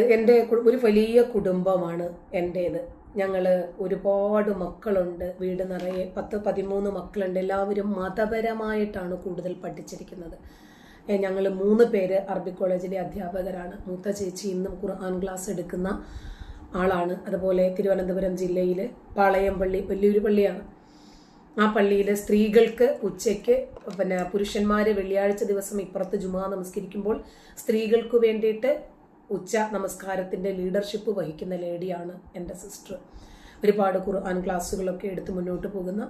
എന്റെ ഒരു വലിയ കുടുംബമാണ് എന്റേത്. ഞങ്ങൾ ഒരുപാട് മക്കളുണ്ട്. വീട് നിറയെ പത്ത് പതിമൂന്ന് മക്കളുണ്ട്. എല്ലാവരും മതപരമായിട്ടാണ് കൂടുതൽ പഠിച്ചിരിക്കുന്നത്. ഞങ്ങൾ മൂന്ന് പേര് അറബി കോളേജിലെ അധ്യാപകരാണ്. മൂത്ത ചേച്ചി ഇന്നും ഖുർആൻ ക്ലാസ് എടുക്കുന്ന ആളാണ്. അതുപോലെ തിരുവനന്തപുരം ജില്ലയിൽ പാളയംപള്ളി വലിയൊരു പള്ളിയാണ്. ആ പള്ളിയിൽ സ്ത്രീകൾക്ക് ഉച്ചയ്ക്ക് പിന്നെ പുരുഷന്മാർ വെള്ളിയാഴ്ച ദിവസം ഇപ്പുറത്ത് ജുമാ നമസ്കരിക്കുമ്പോൾ സ്ത്രീകൾക്ക് വേണ്ടിയിട്ട് ഉച്ച നമസ്കാരത്തിന്റെ ലീഡർഷിപ്പ് വഹിക്കുന്ന ലേഡിയാണ് എന്റെ സിസ്റ്റർ ഒരുപാട് ഖുർആൻ ക്ലാസ്സുകളൊക്കെ എടുത്ത് മുന്നോട്ട് പോകുന്ന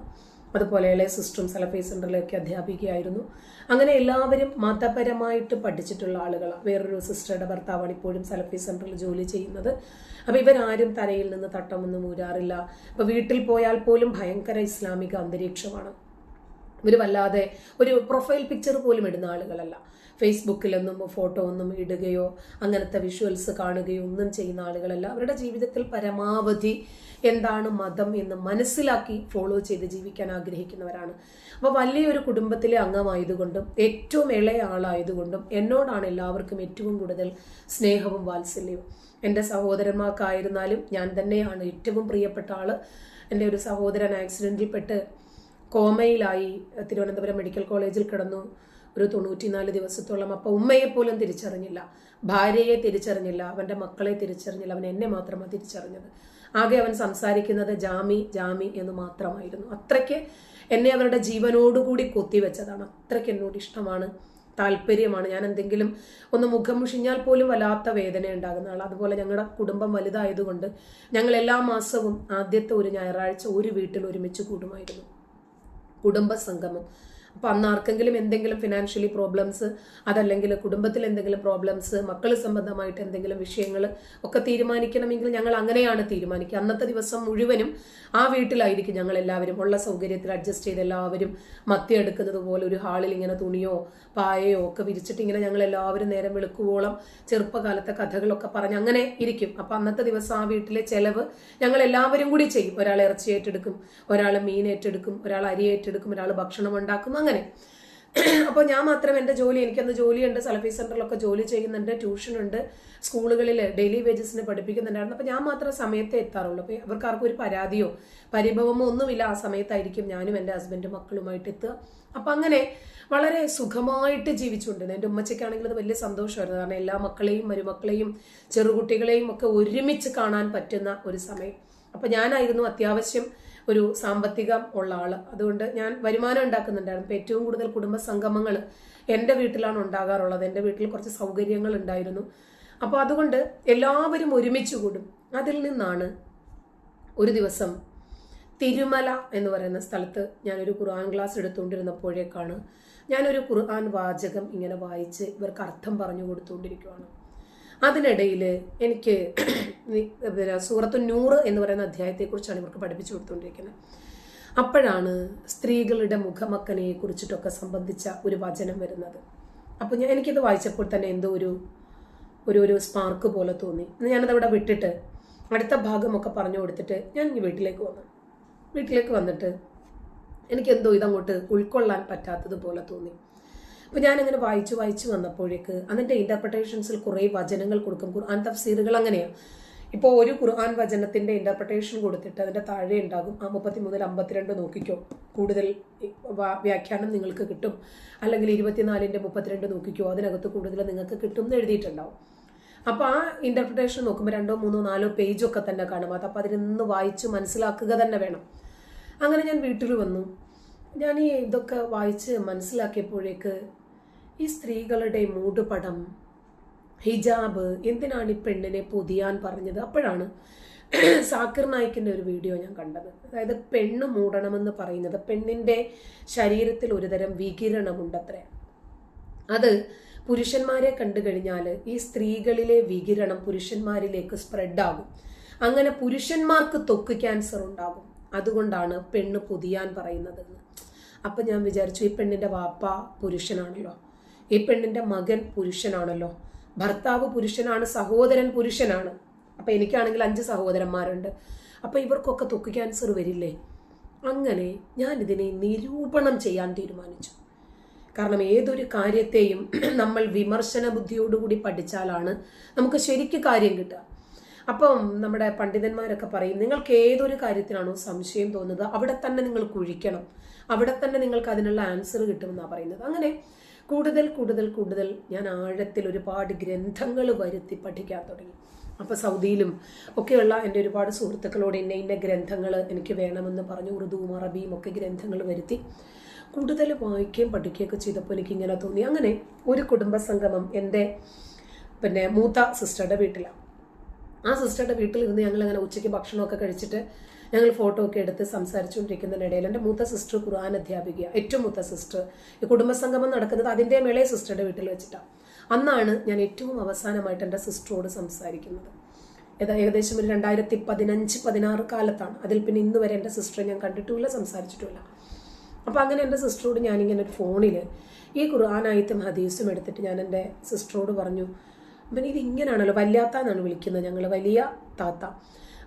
അതുപോലെ ഇളയ സിസ്റ്ററും സലഫി സെന്ററിലൊക്കെ അധ്യാപികയായിരുന്നു. അങ്ങനെ എല്ലാവരും മതപരമായിട്ട് പഠിച്ചിട്ടുള്ള ആളുകളാണ്. വേറൊരു സിസ്റ്ററുടെ ഭർത്താവാണ് ഇപ്പോഴും സലഫി സെന്ററിൽ ജോലി ചെയ്യുന്നത്. അപ്പോൾ ഇവരാരും തലയിൽ നിന്ന് തട്ടമൊന്നും ഊരാറില്ല. അപ്പോൾ വീട്ടിൽ പോയാൽ പോലും ഭയങ്കര ഇസ്ലാമിക അന്തരീക്ഷമാണ്. ഇവർ വല്ലാതെ ഒരു പ്രൊഫൈൽ പിക്ചർ പോലും ഇടുന്ന ആളുകളല്ല. ഫേസ്ബുക്കിലൊന്നും ഫോട്ടോ ഒന്നും ഇടുകയോ അങ്ങനത്തെ വിഷ്വൽസ് കാണുകയോ ഒന്നും ചെയ്യുന്ന ആളുകളല്ല. അവരുടെ ജീവിതത്തിൽ പരമാവധി എന്താണ് മതം എന്ന് മനസ്സിലാക്കി ഫോളോ ചെയ്ത് ജീവിക്കാൻ ആഗ്രഹിക്കുന്നവരാണ്. അപ്പോൾ വലിയൊരു കുടുംബത്തിലെ അംഗമായതുകൊണ്ടും ഏറ്റവും ഇളയ ആളായതുകൊണ്ടും എന്നോടാണ് എല്ലാവർക്കും ഏറ്റവും കൂടുതൽ സ്നേഹവും വാത്സല്യവും. എന്റെ സഹോദരന്മാർക്കായിരുന്നാലും ഞാൻ തന്നെയാണ് ഏറ്റവും പ്രിയപ്പെട്ട ആൾ എന്റെ ഒരു സഹോദരൻ ആക്സിഡന്റിൽപ്പെട്ട് കോമയിലായി തിരുവനന്തപുരം മെഡിക്കൽ കോളേജിൽ കിടന്നു. ഒരു തൊണ്ണൂറ്റിനാല് ദിവസത്തോളം അപ്പം ഉമ്മയെ പോലും തിരിച്ചറിഞ്ഞില്ല. ഭാര്യയെ തിരിച്ചറിഞ്ഞില്ല. അവന്റെ മക്കളെ തിരിച്ചറിഞ്ഞില്ല. അവൻ എന്നെ മാത്രമാണ് തിരിച്ചറിഞ്ഞത്. ആകെ അവൻ സംസാരിക്കുന്നത് ജാമി ജാമി എന്ന് മാത്രമായിരുന്നു. അത്രയ്ക്ക് എന്നെ അവരുടെ ജീവനോടുകൂടി കൊത്തിവെച്ചതാണ്. അത്രയ്ക്ക് എന്നോട് ഇഷ്ടമാണ്. താല്പര്യമാണ്. ഞാൻ എന്തെങ്കിലും ഒന്ന് മുഖം മുഷിഞ്ഞാൽ പോലും വല്ലാത്ത വേദന ഉണ്ടാകുന്ന ആൾ അതുപോലെ ഞങ്ങളുടെ കുടുംബം വലുതായതുകൊണ്ട് ഞങ്ങൾ എല്ലാ മാസവും ആദ്യത്തെ ഒരു ഞായറാഴ്ച ഒരു വീട്ടിൽ ഒരുമിച്ച് കൂടുമായിരുന്നു. കുടുംബ സംഗമം അപ്പൊ അന്ന് ആർക്കെങ്കിലും എന്തെങ്കിലും ഫിനാൻഷ്യലി പ്രോബ്ലംസ് അതല്ലെങ്കിൽ കുടുംബത്തിൽ എന്തെങ്കിലും പ്രോബ്ലംസ് മക്കൾ സംബന്ധമായിട്ട് എന്തെങ്കിലും വിഷയങ്ങൾ ഒക്കെ തീരുമാനിക്കണമെങ്കിൽ ഞങ്ങൾ അങ്ങനെയാണ് തീരുമാനിക്കുക. അന്നത്തെ ദിവസം മുഴുവനും ആ വീട്ടിലായിരിക്കും ഞങ്ങൾ എല്ലാവരും ഉള്ള സൗകര്യത്തിൽ അഡ്ജസ്റ്റ് ചെയ്ത് എല്ലാവരും മത്തി എടുക്കുന്നത് പോലെ ഒരു ഹാളിൽ ഇങ്ങനെ തുണിയോ പായയോ ഒക്കെ വിരിച്ചിട്ട് ഇങ്ങനെ ഞങ്ങൾ എല്ലാവരും നേരം വെളുക്കുവോളം ചെറുപ്പകാലത്തെ കഥകളൊക്കെ പറഞ്ഞ് അങ്ങനെ ഇരിക്കും. അപ്പൊ അന്നത്തെ ദിവസം ആ വീട്ടിലെ ചെലവ് ഞങ്ങൾ എല്ലാവരും കൂടി ചെയ്യും. ഒരാൾ ഇറച്ചി ഏറ്റെടുക്കും ഒരാൾ മീൻ ഏറ്റെടുക്കും ഒരാൾ അരി ഏറ്റെടുക്കും ഒരാൾ ഭക്ഷണം ഉണ്ടാക്കും അങ്ങനെ. അപ്പോൾ ഞാൻ മാത്രം എന്റെ ജോലി എനിക്കന്ന് ജോലിയുണ്ട്. സലഫി സെന്ററിലൊക്കെ ജോലി ചെയ്യുന്നുണ്ട് ട്യൂഷനുണ്ട് സ്കൂളുകളിൽ ഡെയിലി വേജസിന് പഠിപ്പിക്കുന്നുണ്ടായിരുന്നു. അപ്പോൾ ഞാൻ മാത്രം സമയത്തെ എത്താറുള്ളൂ. അപ്പോൾ അവർക്ക് ആർക്കും ഒരു പരാതിയോ പരിഭവമോ ഒന്നുമില്ല. ആ സമയത്തായിരിക്കും ഞാനും എന്റെ ഹസ്ബൻഡും മക്കളുമായിട്ട് എത്തുക. അപ്പം അങ്ങനെ വളരെ സുഖമായിട്ട് ജീവിച്ചുകൊണ്ടിരുന്നു എന്റെ ഉമ്മച്ചയ്ക്കാണെങ്കിൽ അത് വലിയ സന്തോഷമായിരുന്നു. കാരണം എല്ലാ മക്കളെയും മരുമക്കളെയും ചെറുകുട്ടികളെയും ഒക്കെ ഒരുമിച്ച് കാണാൻ പറ്റുന്ന ഒരു സമയം. അപ്പം ഞാനായിരുന്നു അത്യാവശ്യം ഒരു സാമ്പത്തികം ഉള്ള ആൾ. അതുകൊണ്ട് ഞാൻ വരുമാനം ഉണ്ടാക്കുന്നുണ്ടായിരുന്നു. ഏറ്റവും കൂടുതൽ കുടുംബ സംഗമങ്ങൾ എന്റെ വീട്ടിലാണ് ഉണ്ടാകാറുള്ളത്. എന്റെ വീട്ടിൽ കുറച്ച് സൗകര്യങ്ങൾ ഉണ്ടായിരുന്നു. അപ്പോൾ അതുകൊണ്ട് എല്ലാവരും ഒരുമിച്ച് കൂടും. അതിൽ നിന്നാണ് ഒരു ദിവസം തിരുമല എന്ന് പറയുന്ന സ്ഥലത്ത് ഞാനൊരു ഖുർആൻ ക്ലാസ് എടുത്തുകൊണ്ടിരുന്നപ്പോഴേക്കാണ് ഞാനൊരു ഖുർആൻ വാചകം ഇങ്ങനെ വായിച്ച് ഇവർക്ക് അർത്ഥം പറഞ്ഞു കൊടുത്തുകൊണ്ടിരിക്കുകയാണ് അതിനിടയിൽ എനിക്ക് സൂറത്ത് നൂറ് എന്ന് പറയുന്ന അധ്യായത്തെക്കുറിച്ചാണ് ഇവർക്ക് പഠിപ്പിച്ചു കൊടുത്തുകൊണ്ടിരിക്കുന്നത്. അപ്പോഴാണ് സ്ത്രീകളുടെ മുഖമക്കനെ കുറിച്ചിട്ടൊക്കെ സംബന്ധിച്ച ഒരു വചനം വരുന്നത്. അപ്പോൾ ഞാൻ എനിക്കിത് വായിച്ചപ്പോൾ തന്നെ എന്തോ ഒരു ഒരു ഒരു സ്പാർക്ക് പോലെ തോന്നി. ഞാനത് അവിടെ വിട്ടിട്ട് അടുത്ത ഭാഗമൊക്കെ പറഞ്ഞു കൊടുത്തിട്ട് ഞാൻ വീട്ടിലേക്ക് വന്നു. വീട്ടിലേക്ക് വന്നിട്ട് എനിക്ക് എന്തോ ഇതങ്ങോട്ട് ഉൾക്കൊള്ളാൻ പറ്റാത്തതുപോലെ തോന്നി. അപ്പൊ ഞാനിങ്ങനെ വായിച്ചു വായിച്ചു വന്നപ്പോഴേക്ക് അതിന്റെ ഇന്റർപ്രിട്ടേഷൻസിൽ കുറേ വചനങ്ങൾ കൊടുക്കും. ഖുർആൻ തഫ്സീറുകൾ അങ്ങനെയാണ് ഇപ്പോൾ ഒരു ഖുർആൻ വചനത്തിന്റെ ഇന്റർപ്രിട്ടേഷൻ കൊടുത്തിട്ട് അതിന്റെ താഴെ ഉണ്ടാകും. ആ മുപ്പത്തി മുതൽ അമ്പത്തിരണ്ട് നോക്കിക്കോ. കൂടുതൽ വ്യാഖ്യാനം നിങ്ങൾക്ക് കിട്ടും. അല്ലെങ്കിൽ ഇരുപത്തിനാലിന്റെ മുപ്പത്തിരണ്ട് നോക്കിക്കോ. അതിനകത്ത് കൂടുതൽ നിങ്ങൾക്ക് കിട്ടും എന്ന് എഴുതിയിട്ടുണ്ടാവും. അപ്പോൾ ആ ഇന്റർപ്രിട്ടേഷൻ നോക്കുമ്പോൾ രണ്ടോ മൂന്നോ നാലോ പേജൊക്കെ തന്നെ കാണും. അത് അപ്പോൾ അതിനൊന്ന് വായിച്ച് മനസ്സിലാക്കുക തന്നെ വേണം. അങ്ങനെ ഞാൻ വീട്ടിൽ വന്നു. ഞാൻ ഈ ഇതൊക്കെ വായിച്ച് മനസ്സിലാക്കിയപ്പോഴേക്ക് ഈ സ്ത്രീകളുടെ മൂടുപടം ഹിജാബ് എന്തിനാണ് ഈ പെണ്ണിനെ പൊതിയാൻ പറഞ്ഞത്? അപ്പോഴാണ് സാക്കിർ നായിക്കിന്റെ ഒരു വീഡിയോ ഞാൻ കണ്ടത്. അതായത് പെണ്ണ് മൂടണമെന്ന് പറയുന്നത് പെണ്ണിന്റെ ശരീരത്തിൽ ഒരുതരം വികിരണമുണ്ടത്രേ. അത് പുരുഷന്മാരെ കണ്ടു കഴിഞ്ഞാൽ ഈ സ്ത്രീകളിലെ വികിരണം പുരുഷന്മാരിലേക്ക് സ്പ്രെഡാകും. അങ്ങനെ പുരുഷന്മാർക്ക് തൊക്ക് ക്യാൻസർ ഉണ്ടാകും. അതുകൊണ്ടാണ് പെണ്ണ് പൊതിയാൻ പറയുന്നത് അപ്പം ഞാൻ വിചാരിച്ചു ഈ പെണ്ണിന്റെ വാപ്പ പുരുഷനാണല്ലോ. ഈ പെണ്ണിന്റെ മകൻ പുരുഷനാണല്ലോ. ഭർത്താവ് പുരുഷനാണ് സഹോദരൻ പുരുഷനാണ്. അപ്പം എനിക്കാണെങ്കിൽ അഞ്ച് സഹോദരന്മാരുണ്ട്. അപ്പം ഇവർക്കൊക്കെ തൊക്ക് ക്യാൻസർ വരില്ലേ? അങ്ങനെ ഞാൻ ഇതിനെ നിരൂപണം ചെയ്യാൻ തീരുമാനിച്ചു. കാരണം ഏതൊരു കാര്യത്തെയും നമ്മൾ വിമർശന ബുദ്ധിയോടുകൂടി പഠിച്ചാലാണ് നമുക്ക് ശരിക്ക് കാര്യം കിട്ടുക. അപ്പം നമ്മുടെ പണ്ഡിതന്മാരൊക്കെ പറയും നിങ്ങൾക്ക് ഏതൊരു കാര്യത്തിനാണോ സംശയം തോന്നുന്നത് അവിടെ തന്നെ നിങ്ങൾ കുഴിക്കണം. അവിടെ തന്നെ നിങ്ങൾക്ക് അതിനുള്ള ആൻസർ കിട്ടുമെന്നാണ് പറയുന്നത്. അങ്ങനെ കൂടുതൽ കൂടുതൽ കൂടുതൽ ഞാൻ ആഴത്തിൽ ഒരുപാട് ഗ്രന്ഥങ്ങൾ വരുത്തി പഠിക്കാൻ തുടങ്ങി. അപ്പോൾ സൗദിയിലും ഒക്കെയുള്ള എന്റെ ഒരുപാട് സുഹൃത്തുക്കളോട് ഇന്ന ഇന്ന ഗ്രന്ഥങ്ങൾ എനിക്ക് വേണമെന്ന് പറഞ്ഞു. ഉറുദുവും അറബിയും ഒക്കെ ഗ്രന്ഥങ്ങൾ വരുത്തി. കൂടുതൽ വായിക്കുകയും പഠിക്കുകയൊക്കെ ചെയ്തപ്പോൾ എനിക്ക് ഇങ്ങനെ തോന്നി. അങ്ങനെ ഒരു കുടുംബ സംഗമം എന്റെ പിന്നെ മൂത്ത സിസ്റ്ററുടെ വീട്ടിലാണ് ആ സിസ്റ്ററുടെ വീട്ടിലിരുന്ന് ഞങ്ങൾ അങ്ങനെ ഉച്ചയ്ക്ക് ഭക്ഷണമൊക്കെ കഴിച്ചിട്ട് ഞങ്ങൾ ഫോട്ടോ ഒക്കെ എടുത്ത് സംസാരിച്ചുകൊണ്ടിരിക്കുന്നതിനിടയിൽ എന്റെ മൂത്ത സിസ്റ്റർ ഖുർആൻ അധ്യാപിക ഏറ്റവും മൂത്ത സിസ്റ്റർ ഈ കുടുംബസംഗമം നടക്കുന്നത് അതിന്റെ മേളെ സിസ്റ്ററുടെ വീട്ടിൽ വെച്ചിട്ടാണ് അന്നാണ് ഞാൻ ഏറ്റവും അവസാനമായിട്ട് എന്റെ സിസ്റ്ററോട് സംസാരിക്കുന്നത്. ഏകദേശം ഒരു രണ്ടായിരത്തി പതിനഞ്ച് പതിനാറ് കാലത്താണ്. അതിൽ പിന്നെ ഇന്ന് വരെ എന്റെ സിസ്റ്ററെ ഞാൻ കണ്ടിട്ടുമില്ല സംസാരിച്ചിട്ടുമില്ല. അപ്പോൾ അങ്ങനെ എന്റെ സിസ്റ്ററോട് ഞാനിങ്ങനെ ഒരു ഫോണിൽ ഈ ഖുർആാനായത്തും ഹദീസും എടുത്തിട്ട് ഞാൻ എന്റെ സിസ്റ്ററോട് പറഞ്ഞു അപ്പം ഇത് ഇങ്ങനെയാണല്ലോ വല്യാത്ത എന്നാണ് വിളിക്കുന്നത് ഞങ്ങൾ വലിയ താത്ത.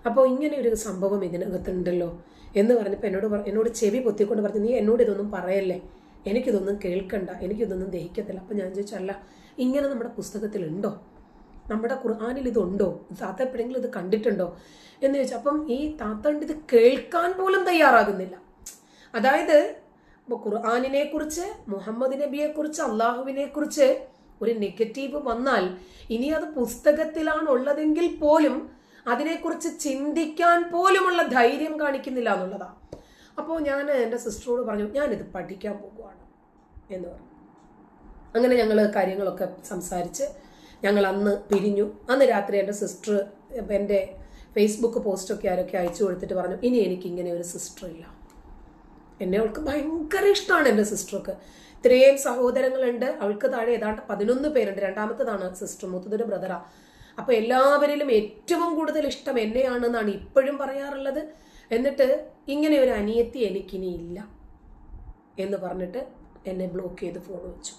അപ്പോൾ ഇങ്ങനെ ഒരു സംഭവം ഇതിനകത്തുണ്ടല്ലോ എന്ന് പറഞ്ഞപ്പോൾ എന്നോട് എന്നോട് ചെവി പൊത്തിക്കൊണ്ട് പറഞ്ഞു നീ എന്നോട് ഇതൊന്നും പറയല്ലേ? എനിക്കിതൊന്നും കേൾക്കണ്ട എനിക്കിതൊന്നും ദഹിക്കത്തില്ല. അപ്പോൾ ഞാൻ ചോദിച്ചല്ല ഇങ്ങനെ നമ്മുടെ പുസ്തകത്തിലുണ്ടോ? നമ്മുടെ ഖുർആാനിൽ ഇതുണ്ടോ? താത്ത എപ്പോഴെങ്കിലും ഇത് കണ്ടിട്ടുണ്ടോ? എന്ന് ചോദിച്ചു. അപ്പം ഈ താത്ത കൊണ്ട് ഇത് കേൾക്കാൻ പോലും തയ്യാറാകുന്നില്ല. അതായത് ഖുർആാനിനെ കുറിച്ച് മുഹമ്മദ് നബിയെക്കുറിച്ച് അള്ളാഹുവിനെ കുറിച്ച് ഒരു നെഗറ്റീവ് വന്നാൽ ഇനി അത് പുസ്തകത്തിലാണ് ഉള്ളതെങ്കിൽ പോലും അതിനെക്കുറിച്ച് ചിന്തിക്കാൻ പോലുമുള്ള ധൈര്യം കാണിക്കുന്നില്ല എന്നുള്ളതാണ് അപ്പോൾ ഞാൻ എന്റെ സിസ്റ്ററോട് പറഞ്ഞു ഞാനിത് പഠിക്കാൻ പോകുവാണ് എന്ന് പറഞ്ഞു. അങ്ങനെ ഞങ്ങൾ കാര്യങ്ങളൊക്കെ സംസാരിച്ച് ഞങ്ങൾ അന്ന് പിരിഞ്ഞു. അന്ന് രാത്രി എന്റെ സിസ്റ്റർ എന്റെ ഫേസ്ബുക്ക് പോസ്റ്റൊക്കെ ആരൊക്കെ അയച്ചു കൊടുത്തിട്ട് പറഞ്ഞു ഇനി എനിക്ക് ഇങ്ങനെ ഒരു സിസ്റ്റർ ഇല്ല. എന്നെ അവൾക്ക് ഭയങ്കര ഇഷ്ടമാണ് എന്റെ സിസ്റ്റർക്ക്. ഇത്രയും സഹോദരങ്ങളുണ്ട്. അവൾക്ക് താഴെ ഏതാണ്ട് പതിനൊന്ന് പേരുണ്ട്. രണ്ടാമത്തതാണ് സിസ്റ്റർ മൂത്തതൊരു ബ്രദറാ. അപ്പൊ എല്ലാവരിലും ഏറ്റവും കൂടുതൽ ഇഷ്ടം എന്നെയാണെന്നാണ് ഇപ്പോഴും പറയാറുള്ളത്. എന്നിട്ട് ഇങ്ങനെ ഒരു അനിയത്തി എനിക്കിനി ഇല്ല എന്ന് പറഞ്ഞിട്ട് എന്നെ ബ്ലോക്ക് ചെയ്ത് ഫോൺ വെച്ചു.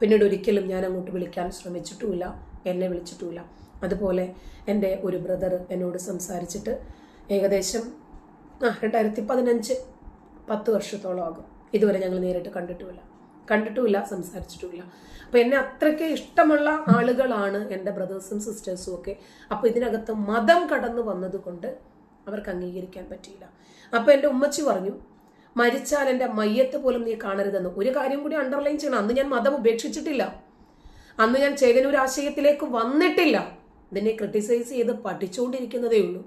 പിന്നീട് ഒരിക്കലും ഞാൻ അങ്ങോട്ട് വിളിക്കാൻ ശ്രമിച്ചിട്ടുമില്ല എന്നെ വിളിച്ചിട്ടുമില്ല. അതുപോലെ എന്റെ ഒരു ബ്രദർ എന്നോട് സംസാരിച്ചിട്ട് ഏകദേശം ആ രണ്ടായിരത്തി പതിനഞ്ച് പത്ത് വർഷത്തോളം ആകും ഇതുവരെ ഞങ്ങൾ നേരിട്ട് കണ്ടിട്ടുമില്ല. കണ്ടിട്ടുമില്ല സംസാരിച്ചിട്ടുമില്ല. അപ്പോൾ എന്നെ അത്രയ്ക്ക് ഇഷ്ടമുള്ള ആളുകളാണ് എന്റെ ബ്രദേഴ്സും സിസ്റ്റേഴ്സും ഒക്കെ. അപ്പോൾ ഇതിനകത്ത് മതം കടന്നു വന്നതുകൊണ്ട് അവർക്ക് അംഗീകരിക്കാൻ പറ്റിയില്ല. അപ്പോൾ എന്റെ ഉമ്മച്ചി പറഞ്ഞു മരിച്ചാൽ എന്റെ മയ്യത്ത് പോലും നീ കാണരുതെന്ന്. ഒരു കാര്യം കൂടി അണ്ടർലൈൻ ചെയ്യണം. അന്ന് ഞാൻ മതം ഉപേക്ഷിച്ചിട്ടില്ല. അന്ന് ഞാൻ ചേകനൂർ ആശയത്തിലേക്ക് വന്നിട്ടില്ല. ഇതിനെ ക്രിട്ടിസൈസ് ചെയ്ത് പഠിച്ചുകൊണ്ടിരിക്കുന്നതേ ഉള്ളൂ.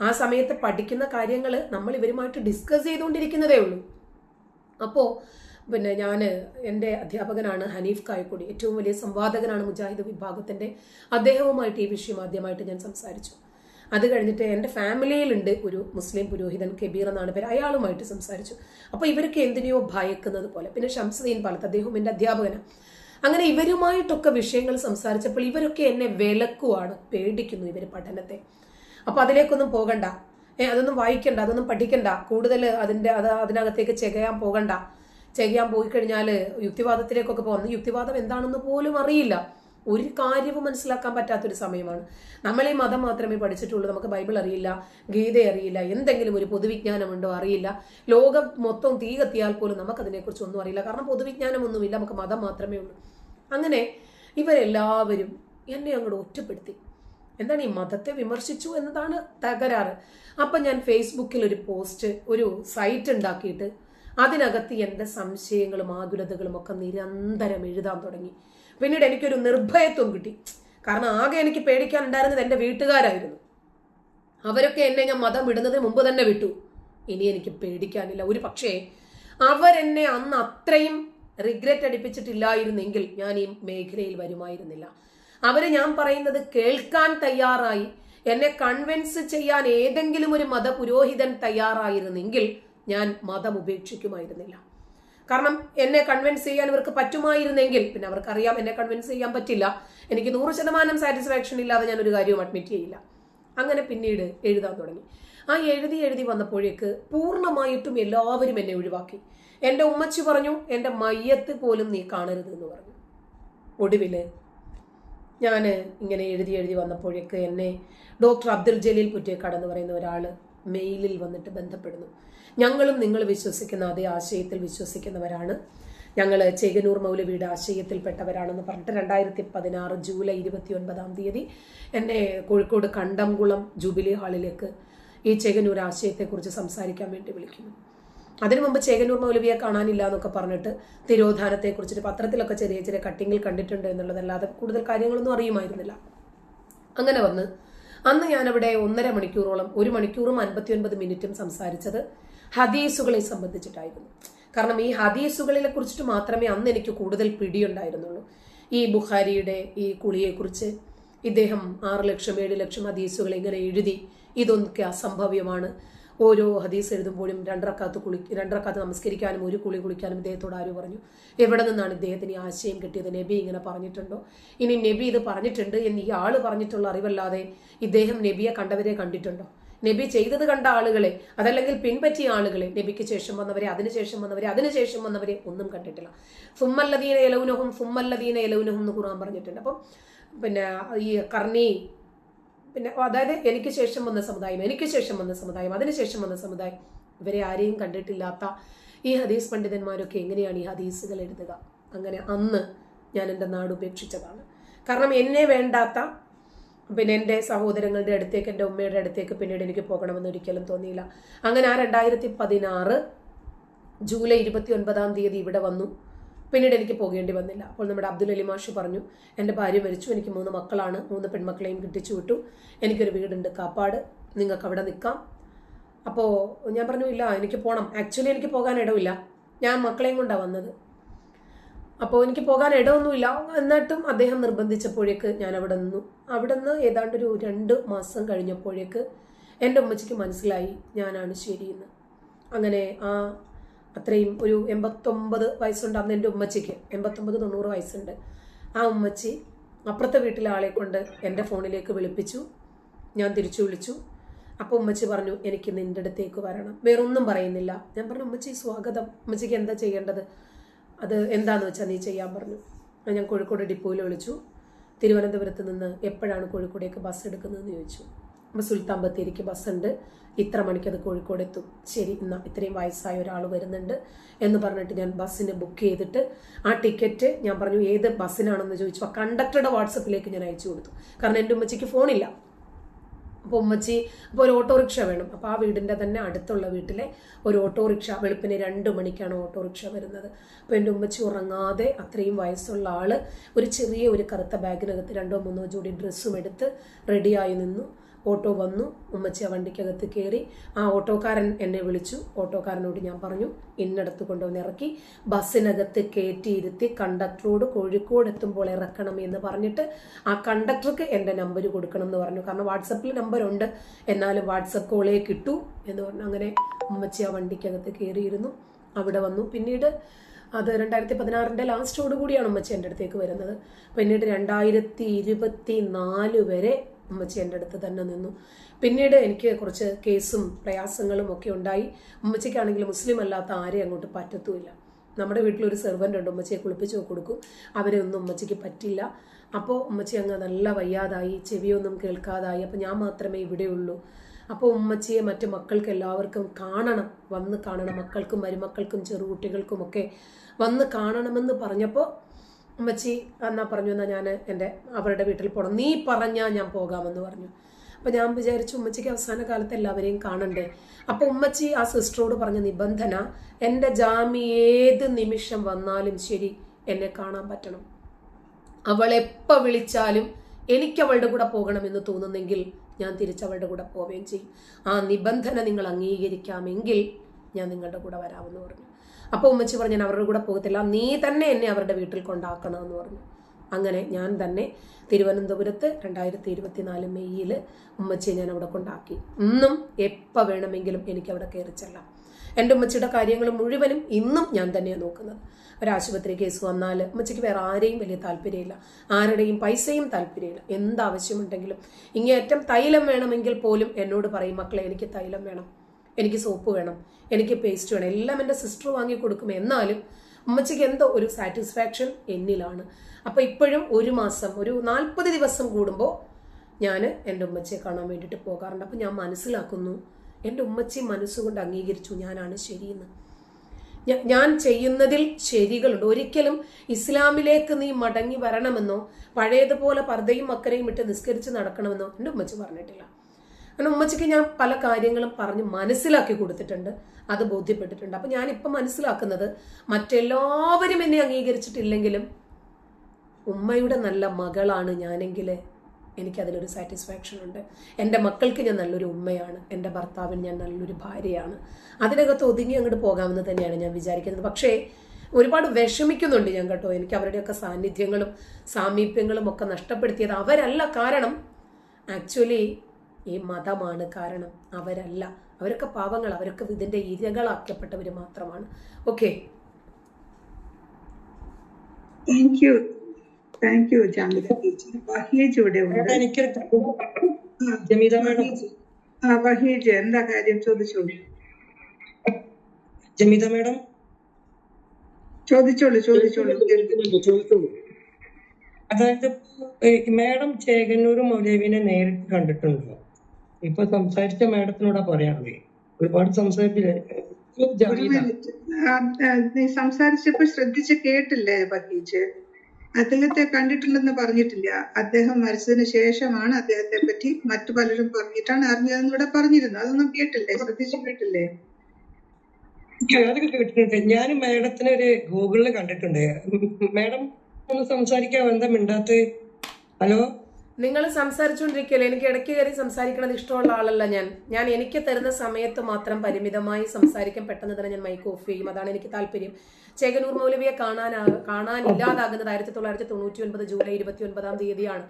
ആ സമയത്ത് പഠിക്കുന്ന കാര്യങ്ങൾ നമ്മൾ ഇവരുമായിട്ട് ഡിസ്കസ് ചെയ്തുകൊണ്ടിരിക്കുന്നതേ ഉള്ളൂ. അപ്പോൾ പിന്നെ ഞാൻ എന്റെ അധ്യാപകനാണ് ഹനീഫ് കായക്കൊടി ഏറ്റവും വലിയ സംവാദകനാണ് മുജാഹിദ് വിഭാഗത്തിന്റെ. അദ്ദേഹവുമായിട്ട് ഈ വിഷയം ആദ്യമായിട്ട് ഞാൻ സംസാരിച്ചു. അത് കഴിഞ്ഞിട്ട് എന്റെ ഫാമിലിയിലുണ്ട് ഒരു മുസ്ലിം പുരോഹിതൻ കബീർ എന്നാണ് പേര്. അയാളുമായിട്ട് സംസാരിച്ചു. അപ്പോൾ ഇവർക്ക് എന്തിനെയോ ഭയക്കുന്നത് പോലെ. പിന്നെ ഷംസുദ്ദീൻ പാലത്ത് അദ്ദേഹം എന്റെ അധ്യാപകനാണ്. അങ്ങനെ ഇവരുമായിട്ടൊക്കെ വിഷയങ്ങൾ സംസാരിച്ചപ്പോൾ ഇവരൊക്കെ എന്നെ വിലക്കുവാണ് പേടിക്കുന്നു ഇവർ പഠനത്തെ. അപ്പോൾ അതിലേക്കൊന്നും പോകണ്ട. ഏ അതൊന്നും വായിക്കണ്ട അതൊന്നും പഠിക്കണ്ട. കൂടുതൽ അതിന്റെ അത് അതിനകത്തേക്ക് ചെകയാൻ പോകണ്ട. ചെകയാൻ പോയി കഴിഞ്ഞാൽ യുക്തിവാദത്തിലേക്കൊക്കെ പോകുന്നത് യുക്തിവാദം എന്താണെന്ന് പോലും അറിയില്ല. ഒരു കാര്യവും മനസ്സിലാക്കാൻ പറ്റാത്തൊരു സമയമാണ്. നമ്മൾ ഈ മതം മാത്രമേ പഠിച്ചിട്ടുള്ളൂ. നമുക്ക് ബൈബിൾ അറിയില്ല ഗീത അറിയില്ല എന്തെങ്കിലും ഒരു പൊതുവിജ്ഞാനമുണ്ടോ അറിയില്ല. ലോകം മൊത്തം തീ കത്തിയാൽ പോലും നമുക്കതിനെക്കുറിച്ച് ഒന്നും അറിയില്ല. കാരണം പൊതുവിജ്ഞാനമൊന്നുമില്ല. നമുക്ക് മതം മാത്രമേ ഉള്ളൂ. അങ്ങനെ ഇവരെല്ലാവരും എന്നെ അങ്ങോട്ട് ഒറ്റപ്പെടുത്തി. എന്താണ് ഈ മതത്തെ വിമർശിച്ചു എന്നതാണ് തകരാറ്. അപ്പം ഞാൻ ഫേസ്ബുക്കിൽ ഒരു പോസ്റ്റ് ഒരു സൈറ്റ് ഉണ്ടാക്കിയിട്ട് അതിനകത്ത് എന്റെ സംശയങ്ങളും ആകുലതകളും ഒക്കെ നിരന്തരം എഴുതാൻ തുടങ്ങി. പിന്നീട് എനിക്കൊരു നിർഭയത്വം കിട്ടി. കാരണം ആകെ എനിക്ക് പേടിക്കാൻ ഉണ്ടായിരുന്നത് എന്റെ വീട്ടുകാരായിരുന്നു. അവരൊക്കെ എന്നെ ഞാൻ മതം വിടുന്നതിന് മുമ്പ് തന്നെ വിട്ടു. ഇനി എനിക്ക് പേടിക്കാനില്ല. ഒരു പക്ഷേ അവരെന്നെ അന്ന് അത്രയും റിഗ്രറ്റ് അടിപ്പിച്ചിട്ടില്ലായിരുന്നെങ്കിൽ ഞാൻ ഈ മേഖലയിൽ വരുമായിരുന്നില്ല. അവർ ഞാൻ പറയുന്നത് കേൾക്കാൻ തയ്യാറായി. എന്നെ കൺവിൻസ് ചെയ്യാൻ ഏതെങ്കിലും ഒരു മതപുരോഹിതൻ തയ്യാറായിരുന്നെങ്കിൽ ഞാൻ മതം ഉപേക്ഷിക്കുമായിരുന്നില്ല. കാരണം എന്നെ കൺവിൻസ് ചെയ്യാൻ ഇവർക്ക് പറ്റുമായിരുന്നെങ്കിൽ പിന്നെ അവർക്കറിയാം എന്നെ കൺവിൻസ് ചെയ്യാൻ പറ്റില്ല. എനിക്ക് നൂറ് ശതമാനം സാറ്റിസ്ഫാക്ഷൻ ഇല്ലാതെ ഞാൻ ഒരു കാര്യവും അഡ്മിറ്റ് ചെയ്യില്ല. അങ്ങനെ പിന്നീട് എഴുതാൻ തുടങ്ങി. ആ എഴുതി എഴുതി വന്നപ്പോഴേക്ക് പൂർണമായിട്ടും എല്ലാവരും എന്നെ ഒഴിവാക്കി. എന്റെ ഉമ്മച്ചി പറഞ്ഞു എന്റെ മയ്യത്ത് പോലും നീ കാണരുത് എന്ന് പറഞ്ഞു. ഒടുവിൽ ഞാൻ ഇങ്ങനെ എഴുതി എഴുതി വന്നപ്പോഴേക്ക് എന്നെ ഡോക്ടർ അബ്ദുൽ ജലീൽ പുറ്റേക്കാട് എന്ന് പറയുന്ന ഒരാൾ മെയിലിൽ വന്നിട്ട് ബന്ധപ്പെടുന്നു. ഞങ്ങളും നിങ്ങൾ വിശ്വസിക്കുന്ന അതേ ആശയത്തിൽ വിശ്വസിക്കുന്നവരാണ്. ഞങ്ങൾ ചേകനൂർ മൗലവിയുടെ ആശയത്തിൽപ്പെട്ടവരാണെന്ന് പറഞ്ഞിട്ട് രണ്ടായിരത്തി പതിനാറ് ജൂലൈ ഇരുപത്തി ഒൻപതാം തീയതി എന്നെ കോഴിക്കോട് കണ്ടംകുളം ജൂബിലി ഹാളിലേക്ക് ഈ ചേകനൂർ ആശയത്തെക്കുറിച്ച് സംസാരിക്കാൻ വേണ്ടി വിളിക്കുന്നു. അതിനു മുമ്പ് ചേകനൂർ മൗലവിയെ കാണാനില്ല എന്നൊക്കെ പറഞ്ഞിട്ട് തിരോധാനത്തെ കുറിച്ചിട്ട് പത്രത്തിലൊക്കെ ചെറിയ ചെറിയ കട്ടിങ്ങിൽ കണ്ടിട്ടുണ്ട് എന്നുള്ളതല്ലാതെ കൂടുതൽ കാര്യങ്ങളൊന്നും അറിയുമായിരുന്നില്ല. അങ്ങനെ വന്ന് അന്ന് ഞാനവിടെ ഒന്നര മണിക്കൂറോളം ഒരു മണിക്കൂറും അൻപത്തിയൊൻപത് മിനിറ്റും സംസാരിച്ചത് ഹദീസുകളെ സംബന്ധിച്ചിട്ടായിരുന്നു. കാരണം ഈ ഹദീസുകളിലെ കുറിച്ചിട്ട് മാത്രമേ അന്ന് എനിക്ക് കൂടുതൽ പിടിയുണ്ടായിരുന്നുള്ളൂ. ഈ ബുഖാരിയുടെ ഈ കുളിയെക്കുറിച്ച് ഇദ്ദേഹം ആറ് ലക്ഷം ഏഴ് ലക്ഷം ഹദീസുകൾ ഇങ്ങനെ എഴുതി ഇതൊക്കെ അസംഭവ്യമാണ്. ഓരോ ഹദീസ് എഴുതുമ്പോഴും രണ്ടരക്കാത്ത് കുളി രണ്ടരക്കാത്ത് നമസ്കരിക്കാനും ഒരു കുളി കുളിക്കാനും ഇദ്ദേഹത്തോട് ആര് പറഞ്ഞു? എവിടെ നിന്നാണ് ഇദ്ദേഹത്തിന് ഈ ആശയം കിട്ടിയത്? നബി ഇങ്ങനെ പറഞ്ഞിട്ടുണ്ടോ? ഇനി നബി ഇത് പറഞ്ഞിട്ടുണ്ട് എന്ന് ഈ ആൾ പറഞ്ഞിട്ടുള്ള അറിവല്ലാതെ ഇദ്ദേഹം നബിയെ കണ്ടവരെ കണ്ടിട്ടുണ്ടോ? നബി ചെയ്തത് കണ്ട ആളുകളെ അതല്ലെങ്കിൽ പിൻപറ്റിയ ആളുകളെ നബിക്ക് ശേഷം വന്നവരെ അതിനുശേഷം വന്നവരെ അതിനുശേഷം വന്നവരെ ഒന്നും കണ്ടിട്ടില്ല. ഫുമ്മല്ലദീന എലൗനഹും ഫുമ്മല്ലദീന എലൗനഹും എന്ന് ഖുർആൻ പറഞ്ഞിട്ടുണ്ട്. അപ്പം പിന്നെ ഈ കർണി പിന്നെ അതായത് എനിക്ക് ശേഷം വന്ന സമുദായം എനിക്ക് ശേഷം വന്ന സമുദായം അതിനുശേഷം വന്ന സമുദായം ഇവരെ ആരെയും കണ്ടിട്ടില്ലാത്ത ഈ ഹദീസ് പണ്ഡിതന്മാരൊക്കെ എങ്ങനെയാണ് ഈ ഹദീസുകൾ എഴുതുക? അങ്ങനെ അന്ന് ഞാൻ എന്റെ നാട് ഉപേക്ഷിച്ചതാണ്. കാരണം എന്നെ വേണ്ടാത്ത പിന്നെ എന്റെ സഹോദരങ്ങളുടെ അടുത്തേക്ക് എന്റെ ഉമ്മയുടെ അടുത്തേക്ക് പിന്നീട് എനിക്ക് പോകണമെന്ന് ഒരിക്കലും തോന്നിയില്ല. അങ്ങനെ ആ രണ്ടായിരത്തി പതിനാറ് ജൂലൈ ഇരുപത്തി ഒൻപതാം തീയതി ഇവിടെ വന്നു. പിന്നീട് എനിക്ക് പോകേണ്ടി വന്നില്ല. അപ്പോൾ നമ്മുടെ അബ്ദുൽ അലി മാഷ് പറഞ്ഞു എന്റെ ഭാര്യ മരിച്ചു എനിക്ക് മൂന്ന് മക്കളാണ് മൂന്ന് പെൺമക്കളെയും കിട്ടിച്ചു വിട്ടു. എനിക്കൊരു വീടുണ്ട് കാപ്പാട്. നിങ്ങൾക്ക് അവിടെ നിൽക്കാം. അപ്പോൾ ഞാൻ പറഞ്ഞു ഇല്ല എനിക്ക് പോകണം ആക്ച്വലി എനിക്ക് പോകാൻ ഇടവില്ല. ഞാൻ മക്കളെയും കൊണ്ടാണ് വന്നത്. അപ്പോൾ എനിക്ക് പോകാൻ ഇടമൊന്നുമില്ല എന്നിട്ടും അദ്ദേഹം നിർബന്ധിച്ചപ്പോഴേക്ക് ഞാൻ അവിടെ നിന്നു. അവിടെ നിന്ന് ഏതാണ്ട് ഒരു രണ്ട് മാസം കഴിഞ്ഞപ്പോഴേക്ക് എന്റെ ഉമ്മച്ചിക്ക് മനസ്സിലായി ഞാനാണ് ശരിയെന്ന്. അങ്ങനെ ആ അത്രയും ഒരു എൺപത്തൊമ്പത് വയസ്സുണ്ട് അന്ന് എന്റെ ഉമ്മച്ചിക്ക് എൺപത്തൊമ്പത് തൊണ്ണൂറ് വയസ്സുണ്ട്. ആ ഉമ്മച്ചി അപ്പുറത്തെ വീട്ടിലെ ആളെ കൊണ്ട് എന്റെ ഫോണിലേക്ക് വിളിപ്പിച്ചു. ഞാൻ തിരിച്ചു വിളിച്ചു. അപ്പോൾ ഉമ്മച്ചി പറഞ്ഞു എനിക്ക് നിന്റെ അടുത്തേക്ക് വരണം. വേറൊന്നും പറയുന്നില്ല. ഞാൻ പറഞ്ഞു ഉമ്മച്ചി സ്വാഗതം. ഉമ്മച്ചിക്ക് എന്താ ചെയ്യേണ്ടത്? അത് എന്താണെന്ന് വെച്ചാൽ നീ ചെയ്യാൻ പറഞ്ഞു. ഞാൻ കോഴിക്കോട് ഡിപ്പോയിൽ വിളിച്ചു. തിരുവനന്തപുരത്ത് നിന്ന് എപ്പോഴാണ് കോഴിക്കോടേക്ക് ബസ് എടുക്കുന്നതെന്ന് ചോദിച്ചു. അപ്പോൾ സുൽത്താൻ ബത്തേരിക്ക് ഉണ്ട്. ഇത്ര മണിക്ക് അത് കോഴിക്കോട് എത്തും. ശരി എന്നാൽ ഇത്രയും വയസ്സായ ഒരാൾ വരുന്നുണ്ട് എന്ന് പറഞ്ഞിട്ട് ഞാൻ ബസ്സിന് ബുക്ക് ചെയ്തിട്ട് ആ ടിക്കറ്റ് ഞാൻ പറഞ്ഞു ഏത് ബസ്സിനാണെന്ന് ചോദിച്ചു. ആ കണ്ടക്ടറുടെ വാട്സപ്പിലേക്ക് ഞാൻ അയച്ചു കൊടുത്തു. കാരണം എന്റെ ഉമ്മച്ചിക്ക് ഫോണില്ല അപ്പോൾ ഉമ്മച്ചി അപ്പോൾ ഒരു ഓട്ടോറിക്ഷ വേണം. അപ്പോൾ ആ വീടിന്റെ തന്നെ അടുത്തുള്ള വീട്ടിലെ ഒരു ഓട്ടോറിക്ഷ വെളുപ്പിന് രണ്ട് മണിക്കാണ് ഓട്ടോറിക്ഷ വരുന്നത്. അപ്പോൾ എന്റെ ഉമ്മച്ചി ഉറങ്ങാതെ അത്രയും വയസ്സുള്ള ആൾ ഒരു ചെറിയ ഒരു കറുത്ത ബാഗിനകത്ത് രണ്ടോ മൂന്നോ ജോഡി ഡ്രസ്സും എടുത്ത് റെഡിയായി നിന്നു. ഓട്ടോ വന്നു. ഉമ്മച്ചി ആ വണ്ടിക്കകത്ത് കയറി ആ ഓട്ടോക്കാരൻ എന്നെ വിളിച്ചു. ഓട്ടോക്കാരനോട് ഞാൻ പറഞ്ഞു ഇന്നടത്ത് കൊണ്ടുവന്ന് ഇറക്കി. ബസ്സിനകത്ത് കയറ്റിയിരുത്തി കണ്ടക്ടറോട് കോഴിക്കോട് എത്തുമ്പോൾ ഇറക്കണം എന്ന് പറഞ്ഞിട്ട് ആ കണ്ടക്ടർക്ക് എന്റെ നമ്പർ കൊടുക്കണം എന്ന് പറഞ്ഞു. കാരണം വാട്സപ്പിൽ നമ്പറുണ്ട് എന്നാലും വാട്സപ്പ് കോളേ കിട്ടു എന്ന് പറഞ്ഞു. അങ്ങനെ ഉമ്മച്ചി ആ വണ്ടിക്കകത്ത് കയറിയിരുന്നു അവിടെ വന്നു. പിന്നീട് അത് രണ്ടായിരത്തി പതിനാറിന്റെ ലാസ്റ്റോടുകൂടിയാണ് ഉമ്മച്ചി എന്റെ അടുത്തേക്ക് വരുന്നത്. പിന്നീട് രണ്ടായിരത്തി ഇരുപത്തി നാല് വരെ ഉമ്മച്ചി എന്റെ അടുത്ത് തന്നെ നിന്നു. പിന്നീട് എനിക്ക് കുറച്ച് കേസും പ്രയാസങ്ങളും ഒക്കെ ഉണ്ടായി. ഉമ്മച്ചിക്കാണെങ്കിൽ മുസ്ലിം അല്ലാത്ത ആരെയും അങ്ങോട്ട് പറ്റത്തുമില്ല. നമ്മുടെ വീട്ടിലൊരു സെർവന്റ് ഉണ്ട് ഉമ്മച്ചിയെ കുളിപ്പിച്ച് കൊടുക്കും. അവരെ ഒന്നും ഉമ്മച്ചിക്ക് പറ്റില്ല. അപ്പോൾ ഉമ്മച്ചി അങ്ങ് നല്ല വയ്യാതായി ചെവിയൊന്നും കേൾക്കാതായി. അപ്പോൾ ഞാൻ മാത്രമേ ഇവിടെയുള്ളൂ അപ്പോൾ ഉമ്മച്ചിയെ മറ്റു മക്കൾക്ക് എല്ലാവർക്കും കാണണം വന്ന് കാണണം. മക്കൾക്കും മരുമക്കൾക്കും ചെറുകുട്ടികൾക്കും ഒക്കെ വന്ന് കാണണമെന്ന് പറഞ്ഞപ്പോൾ ഉമ്മച്ചി എന്നാ പറഞ്ഞു എന്നാൽ ഞാൻ എന്റെ അവരുടെ വീട്ടിൽ പോകണം നീ പറഞ്ഞാൽ ഞാൻ പോകാമെന്ന് പറഞ്ഞു. അപ്പോൾ ഞാൻ വിചാരിച്ചു ഉമ്മച്ചിക്ക് അവസാന കാലത്ത് എല്ലാവരെയും കാണണ്ടേ? അപ്പോൾ ഉമ്മച്ചി ആ സിസ്റ്ററോട് പറഞ്ഞ നിബന്ധന എന്റെ ജാമി ഏത് നിമിഷം വന്നാലും ശരി എന്നെ കാണാൻ പറ്റണം. അവൾ എപ്പോൾ വിളിച്ചാലും എനിക്ക് അവളുടെ കൂടെ പോകണമെന്ന് തോന്നുന്നെങ്കിൽ ഞാൻ തിരിച്ചവളുടെ കൂടെ പോവുകയും ചെയ്യും. ആ നിബന്ധന നിങ്ങൾ അംഗീകരിക്കാമെങ്കിൽ ഞാൻ നിങ്ങളുടെ കൂടെ വരാമെന്ന് പറഞ്ഞു. അപ്പോൾ ഉമ്മച്ചി പറഞ്ഞു ഞാൻ അവരുടെ കൂടെ പോകത്തില്ല. നീ തന്നെ എന്നെ അവരുടെ വീട്ടിൽ കൊണ്ടാക്കണമെന്ന് പറഞ്ഞു. അങ്ങനെ ഞാൻ തന്നെ തിരുവനന്തപുരത്ത് രണ്ടായിരത്തി ഇരുപത്തിനാല് മെയ്യിൽ ഉമ്മച്ചിയെ ഞാൻ അവിടെ കൊണ്ടാക്കി. ഇന്നും എപ്പോൾ വേണമെങ്കിലും എനിക്ക് അവിടെ കയറി ചെല്ലാം. എന്റെ ഉമ്മച്ചിയുടെ കാര്യങ്ങൾ മുഴുവനും ഇന്നും ഞാൻ തന്നെയാണ് നോക്കുന്നത്. ഒരാശുപത്രി കേസ് വന്നാൽ ഉമ്മച്ചിക്ക് വേറെ ആരെയും വലിയ താല്പര്യമില്ല. ആരുടെയും പൈസയും താല്പര്യമില്ല. എന്താവശ്യമുണ്ടെങ്കിലും ഇങ്ങേറ്റം തൈലം വേണമെങ്കിൽ പോലും എന്നോട് പറയും മക്കളെ എനിക്ക് തൈലം വേണം. എനിക്ക് സോപ്പ് വേണം എനിക്ക് പേസ്റ്റ് വേണം എല്ലാം എന്റെ സിസ്റ്റർ വാങ്ങി കൊടുക്കും. എന്നാലും അമ്മച്ചയ്ക്ക് എന്തോ ഒരു സാറ്റിസ്ഫാക്ഷൻ എന്നിലാണ്. അപ്പോൾ ഇപ്പോഴും ഒരു മാസം ഒരു നാൽപ്പത് ദിവസം കൂടുമ്പോൾ ഞാൻ എന്റെ ഉമ്മച്ചിയെ കാണാൻ വേണ്ടിയിട്ട് പോകാറുണ്ട്. അപ്പോൾ ഞാൻ മനസ്സിലാക്കുന്നു എന്റെ ഉമ്മച്ചി മനസ്സുകൊണ്ട് അംഗീകരിച്ചു ഞാനാണ് ശരിയെന്ന്. ഞാൻ ചെയ്യുന്നതിൽ ശരികളുണ്ട്. ഒരിക്കലും ഇസ്ലാമിലേക്ക് നീ മടങ്ങി വരണമെന്നോ പഴയതുപോലെ പർദ്ദയും മക്കരയും ഇട്ട് നിസ്കരിച്ച് നടക്കണമെന്നോ എന്റെ ഉമ്മച്ചി പറഞ്ഞിട്ടില്ല. കാരണം ഉമ്മച്ചിക്ക് ഞാൻ പല കാര്യങ്ങളും പറഞ്ഞ് മനസ്സിലാക്കി കൊടുത്തിട്ടുണ്ട്. അത് ബോധ്യപ്പെട്ടിട്ടുണ്ട്. അപ്പം ഞാനിപ്പം മനസ്സിലാക്കുന്നത് മറ്റെല്ലാവരും എന്നെ അംഗീകരിച്ചിട്ടില്ലെങ്കിലും ഉമ്മയുടെ നല്ല മകളാണ് ഞാനെങ്കിൽ എനിക്കതിലൊരു സാറ്റിസ്ഫാക്ഷൻ ഉണ്ട്. എന്റെ മക്കൾക്ക് ഞാൻ നല്ലൊരു ഉമ്മയാണ്. എന്റെ ഭർത്താവിന് ഞാൻ നല്ലൊരു ഭാര്യയാണ്. അതിനകത്ത് ഒതുങ്ങി അങ്ങോട്ട് പോകാമെന്ന് തന്നെയാണ് ഞാൻ വിചാരിക്കുന്നത്. പക്ഷേ ഒരുപാട് വിഷമിക്കുന്നുണ്ട് ഞാൻ കേട്ടോ. എനിക്ക് അവരുടെയൊക്കെ സാന്നിധ്യങ്ങളും സാമീപ്യങ്ങളും ഒക്കെ നഷ്ടപ്പെടുത്തിയത് അവരല്ല. കാരണം ആക്ച്വലി ഈ മതമാണ് കാരണം അവരല്ല. അവരൊക്കെ പാവങ്ങൾ അവരൊക്കെ ഇതിന്റെ ഇരകളാക്കപ്പെട്ടവർ മാത്രമാണ്. Okay thank you thank you Jamitha teacher ഇവിടെ ഉണ്ട്. ജമീല മാഡം. ആ എന്താ കാര്യം ചോദിച്ചോളൂ ജമീല മാഡം. ചോദിച്ചോളൂ ചോദിച്ചോളൂ. ചോദിച്ചോളൂ അതായത് മാഡം ചേകന്നൂർ മൗലവിനെ നേരിട്ട് കണ്ടിട്ടുണ്ടോ? ഇപ്പൊ സംസാരിച്ച മാഡത്തിനോടാ പറയാനുള്ളത് ഒരുപാട് സംസാരിച്ചില്ലേ? സംസാരിച്ചപ്പോ ശ്രദ്ധിച്ച് കേട്ടില്ലേ വഹീജ് അദ്ദേഹത്തെ കണ്ടിട്ടുണ്ടെന്ന് പറഞ്ഞിട്ടില്ല. അദ്ദേഹം മരിച്ചതിന് ശേഷമാണ് അദ്ദേഹത്തെ പറ്റി മറ്റു പലരും പറഞ്ഞിട്ടാണ് അറിഞ്ഞതെന്ന് ഇവിടെ പറഞ്ഞിരുന്നു അതൊന്നും കേട്ടില്ലേ? ശ്രദ്ധിച്ച് കേട്ടില്ലേ? അതൊക്കെ കേട്ടിട്ടുണ്ട്. ഞാൻ മാഡത്തിനെ ഒരു ഗൂഗിളിൽ കണ്ടിട്ടുണ്ട്. മാഡം ഒന്ന് സംസാരിക്കാൻ എന്താ മിണ്ടാത്ത? ഹലോ? നിങ്ങൾ സംസാരിച്ചുകൊണ്ടിരിക്കുകയല്ലേ? എനിക്ക് ഇടയ്ക്ക് കയറി സംസാരിക്കണത് ഇഷ്ടമുള്ള ആളല്ല ഞാൻ. ഞാൻ എനിക്ക് തരുന്ന സമയത്ത് മാത്രം പരിമിതമായി സംസാരിക്കാൻ പെട്ടെന്ന് തന്നെ ഞാൻ മൈക്ക് ഓഫ് ചെയ്യും. അതാണ് എനിക്ക് താല്പര്യം. ചേകനൂർ മൗലവിയെ കാണാനാ കാണാനില്ലാതാകുന്നത് ആയിരത്തി തൊള്ളായിരത്തി തൊണ്ണൂറ്റി ഒൻപത് ജൂലൈ ഇരുപത്തി ഒൻപതാം തീയതിയാണ്.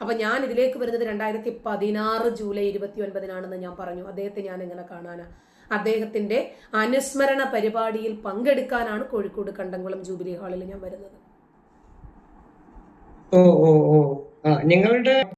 അപ്പൊ ഞാൻ ഇതിലേക്ക് വരുന്നത് രണ്ടായിരത്തി പതിനാറ് ജൂലൈ ഇരുപത്തി ഒൻപതിനാണെന്ന് ഞാൻ പറഞ്ഞു. അദ്ദേഹത്തെ ഞാൻ എങ്ങനെ കാണാനാ? അദ്ദേഹത്തിന്റെ അനുസ്മരണ പരിപാടിയിൽ പങ്കെടുക്കാനാണ് കോഴിക്കോട് കണ്ടംകുളം ജൂബിലി ഹാളിൽ ഞാൻ വരുന്നത്. ഓ ഓ ഓ. നിങ്ങളുടെ